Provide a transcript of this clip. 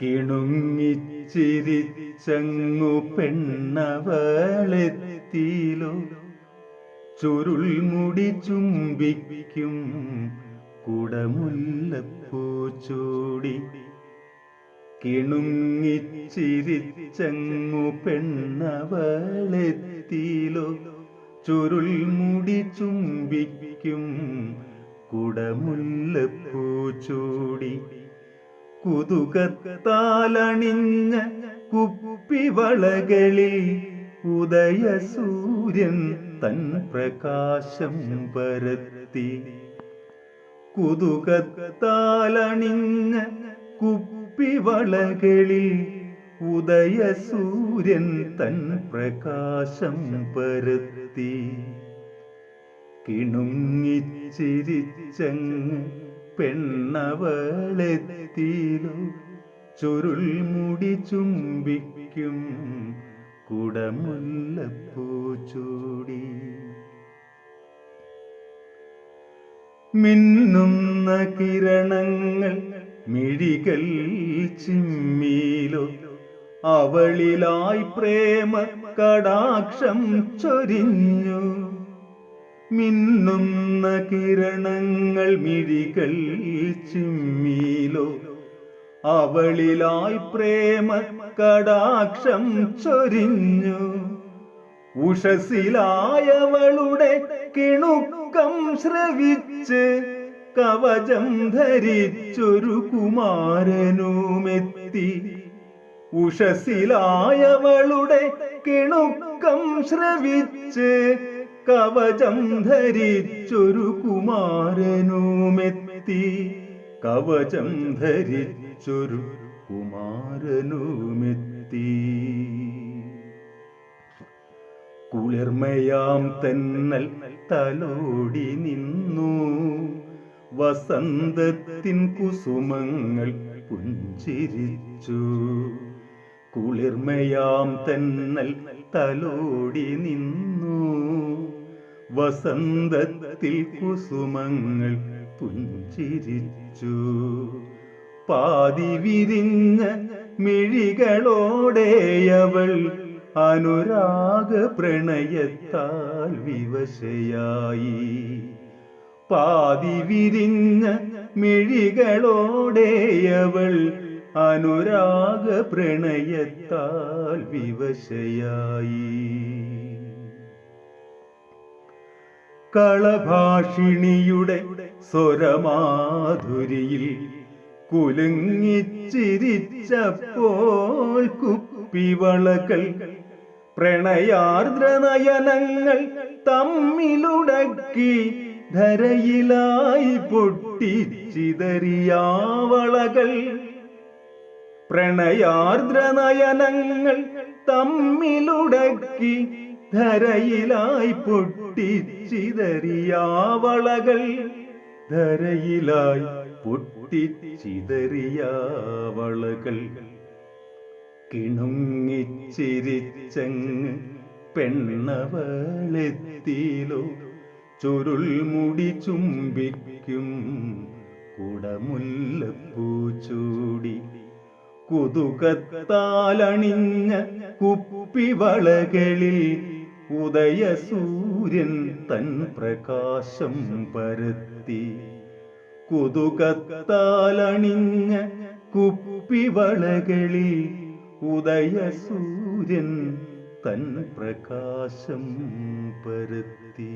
കിണുങ്ങിച്ചിരിച്ചങ്ങു പെണ്ണവളെത്തിയിലോ ചുരുൾ മുടി ചുംബിക്കും കുടമുല്ലപ്പൂ ചൂടി. കിണുങ്ങിച്ചിരിച്ചങ്ങു പെണ്ണവളെത്തിയിലോ ചുരുൾ മുടി ചുംബിക്കും കുടമുല്ലപ്പൂ ചൂടി. കുതുകത്താലണിഞ്ഞ കുപ്പിവളകളിൽ ഉദയസൂര്യൻ തൻ പ്രകാശം പരത്തി. കുതുകത്താലണിഞ്ഞ കുപ്പിവളകളിൽ ഉദയസൂര്യൻ തൻ പ്രകാശം പരത്തി. കിണുങ്ങിച്ചിരിച്ചങ്ങ് പെണ്ണവളെത്തിയിലോ ചുരുൾമുടി ചുംബിക്കും കുടമുല്ലപ്പൂ ചൂടി. മിന്നുന്ന കിരണങ്ങൾ മിഴികൾ ചിമ്മീലോ അവളിലായി പ്രേമ കടാക്ഷം ചൊരിഞ്ഞു. മിന്നുന്ന കിരണങ്ങൾ മിഴികൾ ചിമ്മീലോ. അവളിലായി പ്രേമ കടാക്ഷം ചൊരിഞ്ഞു. ഉഷസിലായവളുടെ കിണുക്കം ശ്രവിച്ച് കവചം ധരിച്ചൊരു കുമാരനുമെത്തി. ഉഷസിലായവളുടെ കിണുക്കം ശ്രവിച്ച് കവചം ധരിച്ചൊരു കുമാരനുമെത്തി. കവചം ധരിച്ചൊരു കുമാരനുമെത്തി. കുളിർമയാം തെന്നൽ തലോടി നിന്നു. വസന്തത്തിൻ കുസുമങ്ങൾ പുഞ്ചിരിച്ചു. കുളിർമയാം തെന്നൽ തലോടി നിന്നു. വസന്തത്തിൽ കുസുമങ്ങൾ പുഞ്ചിരിച്ചു. പാതി വിരിഞ്ഞ മിഴികളോടെയവൾ അനുരാഗ പ്രണയത്താൽ വിവശയായി. പാതി വിരിഞ്ഞ മിഴികളോടെയവൾ അനുരാഗ പ്രണയത്താൽ വിവശയായി. കളഭാഷിണിയുടെ സ്വരമാധുരിയിൽ കുലുങ്ങിച്ചിരിച്ചപ്പോൾ കുപ്പിവളകൾ പ്രണയാർദ്രനയനങ്ങൾ തമ്മിലുടക്കി ധരയിലായി പൊട്ടിച്ചിതറിയാവളകൾ. പ്രണയാർദ്രനയനങ്ങൾ തമ്മിലുടക്കി ധരയിലായി പൊട്ടിച്ചിതറിയാവളകൾ ധരയിലായി പൊട്ടിച്ചിതറിയാവളകൾ കിണുങ്ങിച്ചിരിച്ചങ്ങ് പെണ്ണവളെത്തിയിലോ ചുരുൾ മുടി ചുംബിക്കും കുടമുല്ലപ്പൂ ചൂടി. കുതുകത്താലണിഞ്ഞ കുപ്പിവളകളിൽ ഉദയസൂര്യൻ തൻ പ്രകാശം പരത്തി. കുതുകത്താലണിഞ്ഞ കുപ്പിവളകളിൽ ഉദയസൂര്യൻ തൻ പ്രകാശം പരത്തി.